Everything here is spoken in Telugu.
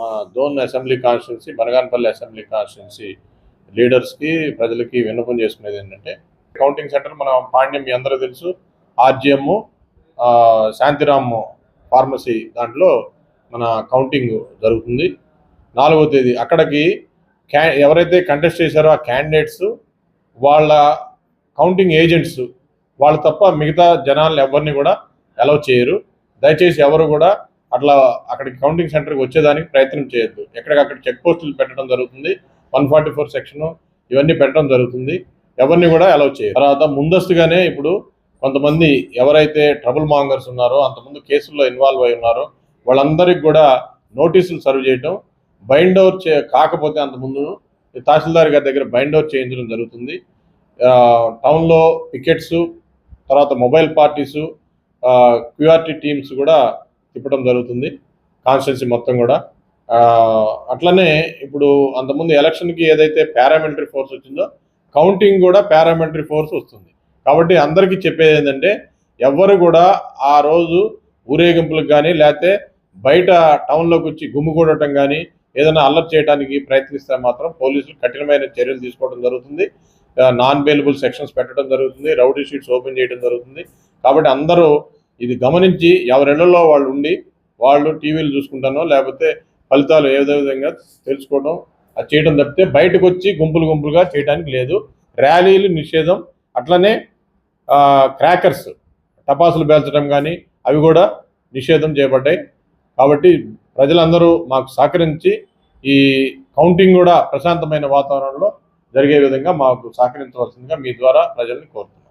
Dhone zone assembly constituency Banaganapalli assembly constituency లీడర్స్కి ప్రజలకి విన్నపం చేసుకునేది ఏంటంటే కౌంటింగ్ సెంటర్ మన పాండ్యం మీ అందరూ తెలుసు. ఆర్జిఎం శాంతిరామ్ ఫార్మసీ దాంట్లో మన కౌంటింగ్ జరుగుతుంది. నాలుగో తేదీ అక్కడికి క్యా ఎవరైతే కంటెస్ట్ చేశారో ఆ క్యాండిడేట్స్ వాళ్ళ కౌంటింగ్ ఏజెంట్స్ వాళ్ళు తప్ప మిగతా జనాలు ఎవరిని కూడా అలౌ చేయరు. దయచేసి ఎవరు కూడా అట్లా అక్కడికి కౌంటింగ్ సెంటర్కి వచ్చేదానికి ప్రయత్నం చేయొద్దు. ఎక్కడికక్కడ చెక్ పోస్టులు పెట్టడం జరుగుతుంది. వన్ ఫార్టీ ఫోర్ సెక్షన్ ఇవన్నీ పెట్టడం జరుగుతుంది. ఎవరిని కూడా అలౌ చేయరు. తర్వాత ముందస్తుగానే ఇప్పుడు కొంతమంది ఎవరైతే ట్రబుల్ మాంగర్స్ ఉన్నారో అంతకుముందు కేసుల్లో ఇన్వాల్వ్ అయి ఉన్నారో వాళ్ళందరికీ కూడా నోటీసులు సర్వ్ చేయటం బైండ్ ఓవర్ చే కాకపోతే అంతకుముందు తహసీల్దార్ గారి దగ్గర బైండ్ ఓవర్ చేయించడం జరుగుతుంది. టౌన్లో పికెట్స్ తర్వాత మొబైల్ పార్టీసు క్యూఆర్టీ టీమ్స్ కూడా తిప్పడం జరుగుతుంది. కాన్స్టిట్యున్సీ మొత్తం కూడా. అట్లనే ఇప్పుడు అంతకుముందు ఎలక్షన్కి ఏదైతే పారామిలిటరీ ఫోర్స్ వచ్చిందో కౌంటింగ్ కూడా పారామిలిటరీ ఫోర్స్ వస్తుంది. కాబట్టి అందరికీ చెప్పేది ఏంటంటే ఎవ్వరు కూడా ఆ రోజు ఊరేగింపులకు కానీ లేకపోతే బయట టౌన్లోకి వచ్చి గుమ్మిగూడటం కానీ ఏదైనా అల్లరి చేయడానికి ప్రయత్నిస్తే మాత్రం పోలీసులు కఠినమైన చర్యలు తీసుకోవడం జరుగుతుంది. నాన్ బెయిలబుల్ సెక్షన్స్ పెట్టడం జరుగుతుంది. రౌడీ షీట్స్ ఓపెన్ చేయడం జరుగుతుంది. కాబట్టి అందరూ ఇది గమనించి ఎవరిళ్ళలో వాళ్ళు ఉండి వాళ్ళు టీవీలు చూసుకుంటానో లేకపోతే ఫలితాలు ఏ విధంగా తెలుసుకోవడం అది చేయడం తప్పితే బయటకు వచ్చి గుంపులు గుంపులుగా చేయడానికి లేదు. ర్యాలీలు నిషేధం అట్లనే క్రాకర్స్ టపాసులు పేల్చడం కానీ అవి కూడా నిషేధం చేయబడ్డాయి. కాబట్టి ప్రజలందరూ మాకు సహకరించి ఈ కౌంటింగ్ కూడా ప్రశాంతమైన వాతావరణంలో జరిగే విధంగా మాకు సహకరించవలసిందిగా మీ ద్వారా ప్రజల్ని కోరుతున్నాం.